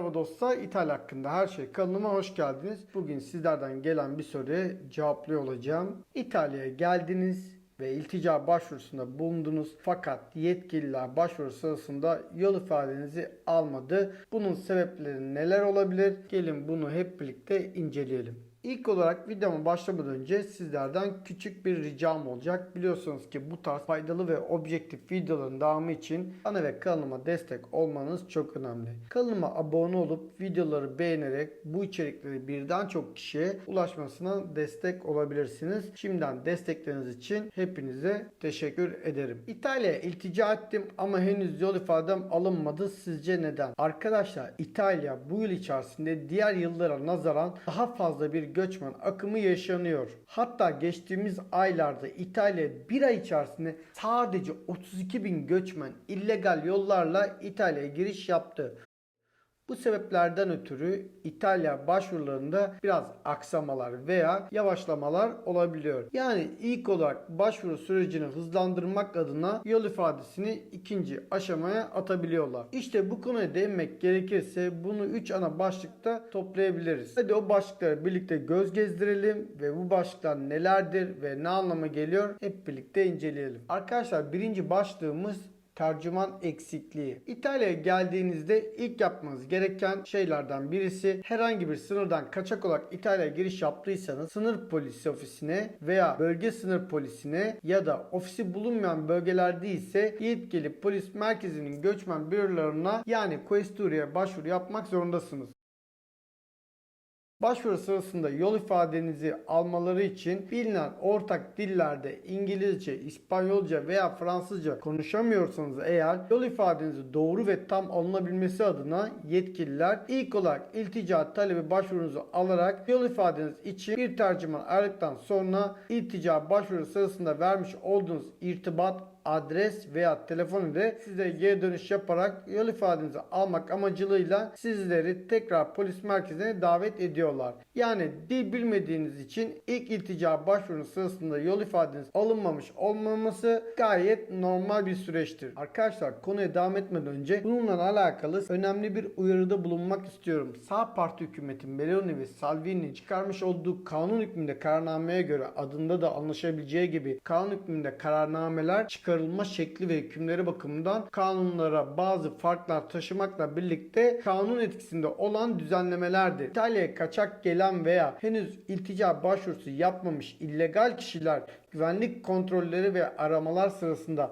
Merhaba dostlar, İtalya hakkında her şey kanalıma hoş geldiniz. Bugün sizlerden gelen bir soruyu cevaplıyor olacağım. İtalya'ya geldiniz ve iltica başvurusunda bulundunuz fakat yetkililer başvuru sırasında yol ifadenizi almadı. Bunun sebepleri neler olabilir? Gelin bunu hep birlikte inceleyelim. İlk olarak videoma başlamadan önce sizlerden küçük bir ricam olacak. Biliyorsunuz ki bu tarz faydalı ve objektif videoların devamı için bana ve kanalıma destek olmanız çok önemli. Kanalıma abone olup videoları beğenerek bu içerikleri birden çok kişiye ulaşmasına destek olabilirsiniz. Şimdiden destekleriniz için hepinize teşekkür ederim. İtalya'ya iltica ettim ama henüz yol ifadem alınmadı. Sizce neden? Arkadaşlar İtalya bu yıl içerisinde diğer yıllara nazaran daha fazla bir göçmen akımı yaşanıyor. Hatta geçtiğimiz aylarda İtalya bir ay içerisinde sadece 32 bin göçmen illegal yollarla İtalya'ya giriş yaptı. Bu sebeplerden ötürü İtalya başvurularında biraz aksamalar veya yavaşlamalar olabiliyor. Yani ilk olarak başvuru sürecini hızlandırmak adına yol ifadesini ikinci aşamaya atabiliyorlar. İşte bu konuya değinmek gerekirse bunu 3 ana başlıkta toplayabiliriz. Hadi o başlıkları birlikte göz gezdirelim ve bu başlıklar nelerdir ve ne anlama geliyor hep birlikte inceleyelim. Arkadaşlar birinci başlığımız tercüman eksikliği. İtalya'ya geldiğinizde ilk yapmanız gereken şeylerden birisi herhangi bir sınırdan kaçak olarak İtalya'ya giriş yaptıysanız sınır polisi ofisine veya bölge sınır polisine ya da ofisi bulunmayan bölgelerde ise yetkili polis merkezinin göçmen bürolarına yani Questura'ya başvuru yapmak zorundasınız. Başvuru sırasında yol ifadenizi almaları için bilinen ortak dillerde İngilizce, İspanyolca veya Fransızca konuşamıyorsanız eğer yol ifadenizi doğru ve tam alınabilmesi adına yetkililer ilk olarak iltica talebi başvurunuzu alarak yol ifadeniz için bir tercüman aradıktan sonra iltica başvuru sırasında vermiş olduğunuz irtibat adres veya telefon ile size geri dönüş yaparak yol ifadenizi almak amacılığıyla sizleri tekrar polis merkezine davet ediyorlar. Yani dil bilmediğiniz için ilk iltica başvurunuz sırasında yol ifadeniz alınmamış olmaması gayet normal bir süreçtir. Arkadaşlar konuya devam etmeden önce bununla alakalı önemli bir uyarıda bulunmak istiyorum. Sağ parti hükümeti Meloni ve Salvini çıkarmış olduğu kanun hükmünde kararnameye göre adında da anlaşabileceği gibi kanun hükmünde kararnameler çıkarılma şekli ve hükümleri bakımından kanunlara bazı farklar taşımakla birlikte kanun etkisinde olan düzenlemelerdir. İtalya'ya kaçak gelen veya henüz iltica başvurusu yapmamış illegal kişiler güvenlik kontrolleri ve aramalar sırasında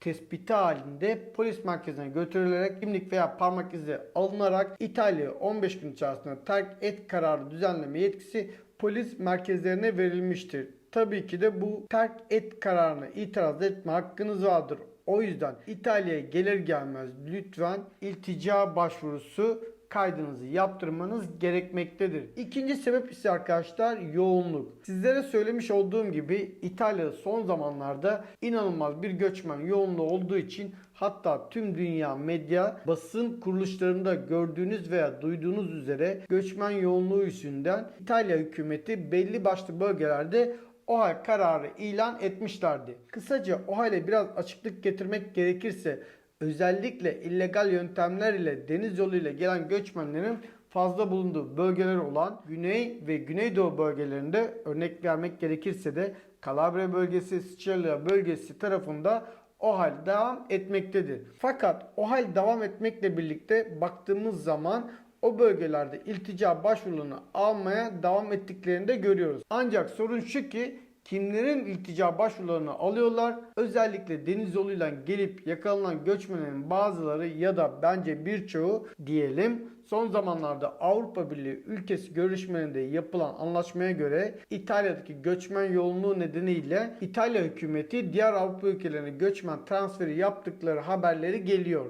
tespiti halinde polis merkezine götürülerek kimlik veya parmak izi alınarak İtalya'yı 15 gün içerisinde terk et kararı düzenleme yetkisi polis merkezlerine verilmiştir. Tabii ki de bu terk et kararına itiraz etme hakkınız vardır. O yüzden İtalya'ya gelir gelmez lütfen iltica başvurusu kaydınızı yaptırmanız gerekmektedir. İkinci sebep ise arkadaşlar yoğunluk. Sizlere söylemiş olduğum gibi İtalya'da son zamanlarda inanılmaz bir göçmen yoğunluğu olduğu için hatta tüm dünya medya basın kuruluşlarında gördüğünüz veya duyduğunuz üzere göçmen yoğunluğu yüzünden İtalya hükümeti belli başlı bölgelerde OHAL kararı ilan etmişlerdi. Kısaca OHAL'e biraz açıklık getirmek gerekirse özellikle illegal yöntemler ile deniz yoluyla gelen göçmenlerin fazla bulunduğu bölgeler olan Güney ve Güneydoğu bölgelerinde örnek vermek gerekirse de Calabria bölgesi, Sicilia bölgesi tarafında OHAL devam etmektedir. Fakat OHAL devam etmekle birlikte baktığımız zaman o bölgelerde iltica başvurularını almaya devam ettiklerini de görüyoruz. Ancak sorun şu ki kimlerin iltica başvurularını alıyorlar? Özellikle deniz yoluyla gelip yakalanan göçmenlerin bazıları ya da bence birçoğu diyelim son zamanlarda Avrupa Birliği ülkesi görüşmelerinde yapılan anlaşmaya göre İtalya'daki göçmen yoğunluğu nedeniyle İtalya hükümeti diğer Avrupa ülkelerine göçmen transferi yaptıkları haberleri geliyor.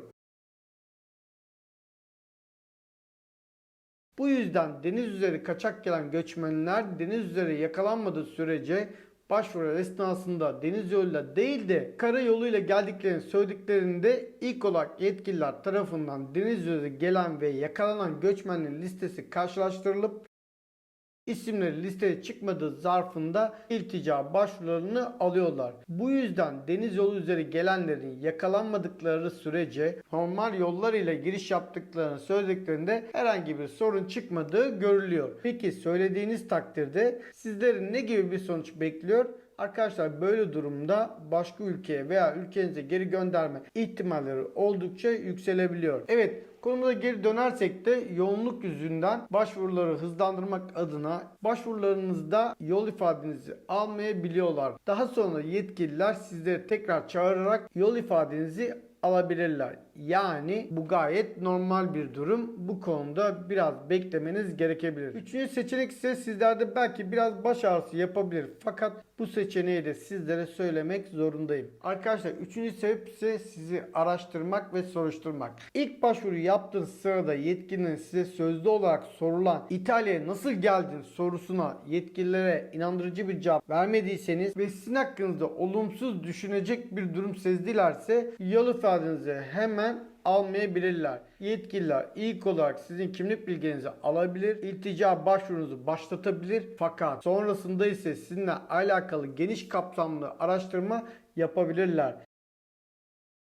Bu yüzden deniz üzeri kaçak gelen göçmenler deniz üzeri yakalanmadığı sürece başvuru esnasında deniz yoluyla değil de kara yoluyla geldiklerini söylediklerinde ilk olarak yetkililer tarafından deniz üzeri gelen ve yakalanan göçmenlerin listesi karşılaştırılıp isimleri listeye çıkmadığı zarfında iltica başvurularını alıyorlar. Bu yüzden deniz yolu üzeri gelenlerin yakalanmadıkları sürece normal yollar ile giriş yaptıklarını söylediklerinde herhangi bir sorun çıkmadığı görülüyor. Peki söylediğiniz takdirde sizlerin ne gibi bir sonuç bekliyor? Arkadaşlar böyle durumda başka ülkeye veya ülkenize geri gönderme ihtimalleri oldukça yükselebiliyor. Evet konumuza geri dönersek de yoğunluk yüzünden başvuruları hızlandırmak adına başvurularınızda yol ifadenizi almayabiliyorlar. Daha sonra yetkililer sizleri tekrar çağırarak yol ifadenizi alabilirler. Yani bu gayet normal bir durum. Bu konuda biraz beklemeniz gerekebilir. Üçüncü seçenek ise sizlerde belki biraz baş ağrısı yapabilir. Fakat bu seçeneği de sizlere söylemek zorundayım. Arkadaşlar üçüncü sebep ise sizi araştırmak ve soruşturmak. İlk başvuru yaptığınız sırada yetkilinin size sözlü olarak sorulan İtalya'ya nasıl geldin sorusuna yetkililere inandırıcı bir cevap vermediyseniz ve sizin hakkınızda olumsuz düşünecek bir durum sezdilerse yol ifadenizi hemen almayabilirler. Yetkililer ilk olarak sizin kimlik bilginizi alabilir, iltica başvurunuzu başlatabilir fakat sonrasında ise sizinle alakalı geniş kapsamlı araştırma yapabilirler.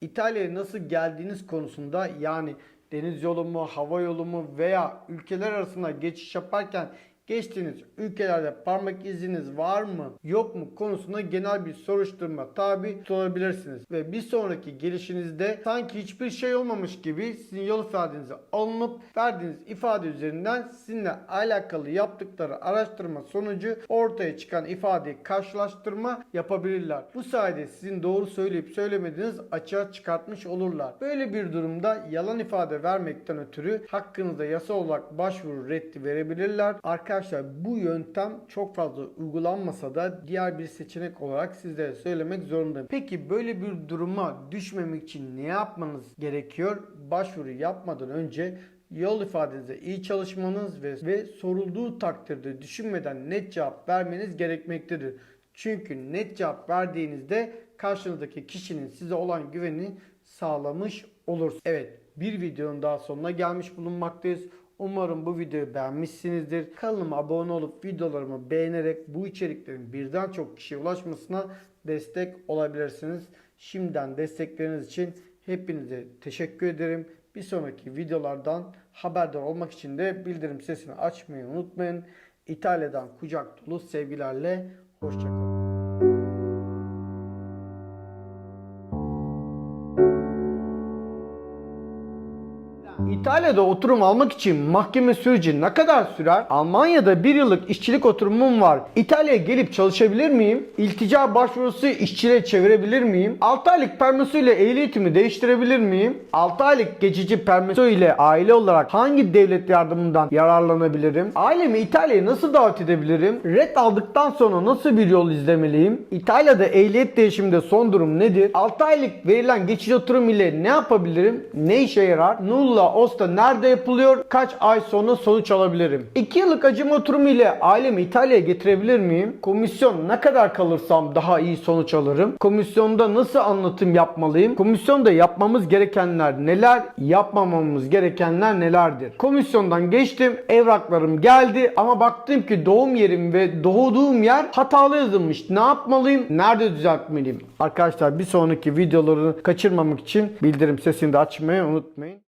İtalya'ya nasıl geldiğiniz konusunda yani deniz yolu mu, hava yolu mu veya ülkeler arasında geçiş yaparken geçtiğiniz ülkelerde parmak iziniz var mı yok mu konusunda genel bir soruşturma tabi tutulabilirsiniz. Ve bir sonraki gelişinizde sanki hiçbir şey olmamış gibi sizin yol ifadenizi alınıp verdiğiniz ifade üzerinden sizinle alakalı yaptıkları araştırma sonucu ortaya çıkan ifadeyi karşılaştırma yapabilirler. Bu sayede sizin doğru söyleyip söylemediğiniz açığa çıkartmış olurlar. Böyle bir durumda yalan ifade vermekten ötürü hakkınızda yasal olarak başvuru reddi verebilirler. Arkadaşlar bu yöntem çok fazla uygulanmasa da diğer bir seçenek olarak sizlere söylemek zorundayım. Peki böyle bir duruma düşmemek için ne yapmanız gerekiyor? Başvuru yapmadan önce yol ifadenize iyi çalışmanız ve, ve sorulduğu takdirde düşünmeden net cevap vermeniz gerekmektedir. Çünkü net cevap verdiğinizde karşınızdaki kişinin size olan güvenini sağlamış olursunuz. Evet bir videonun daha sonuna gelmiş bulunmaktayız. Umarım bu videoyu beğenmişsinizdir. Kanalıma abone olup videolarımı beğenerek bu içeriklerin birden çok kişiye ulaşmasına destek olabilirsiniz. Şimdiden destekleriniz için hepinize teşekkür ederim. Bir sonraki videolardan haberdar olmak için de bildirim sesini açmayı unutmayın. İtalya'dan kucak dolu sevgilerle hoşçakalın. İtalya'da oturum almak için mahkeme süreci ne kadar sürer? Almanya'da bir yıllık işçilik oturumum var. İtalya'ya gelip çalışabilir miyim? İltica başvurusu işçiliğe çevirebilir miyim? 6 aylık permiso ile ehliyetimi değiştirebilir miyim? 6 aylık geçici permiso ile aile olarak hangi devlet yardımından yararlanabilirim? Ailemi İtalya'ya nasıl davet edebilirim? Red aldıktan sonra nasıl bir yol izlemeliyim? İtalya'da ehliyet değişiminde son durum nedir? 6 aylık verilen geçici oturum ile ne yapabilirim? Ne işe yarar? Nulla Osta nerede yapılıyor? Kaç ay sonra sonuç alabilirim? 2 yıllık acıma oturumu ile ailemi İtalya'ya getirebilir miyim? Komisyon ne kadar kalırsam daha iyi sonuç alırım? Komisyonda nasıl anlatım yapmalıyım? Komisyonda yapmamız gerekenler neler? Yapmamamız gerekenler nelerdir? Komisyondan geçtim. Evraklarım geldi ama baktım ki doğum yerim ve doğduğum yer hatalı yazılmış. Ne yapmalıyım? Nerede düzeltmeliyim? Arkadaşlar bir sonraki videoları kaçırmamak için bildirim sesini de açmayı unutmayın.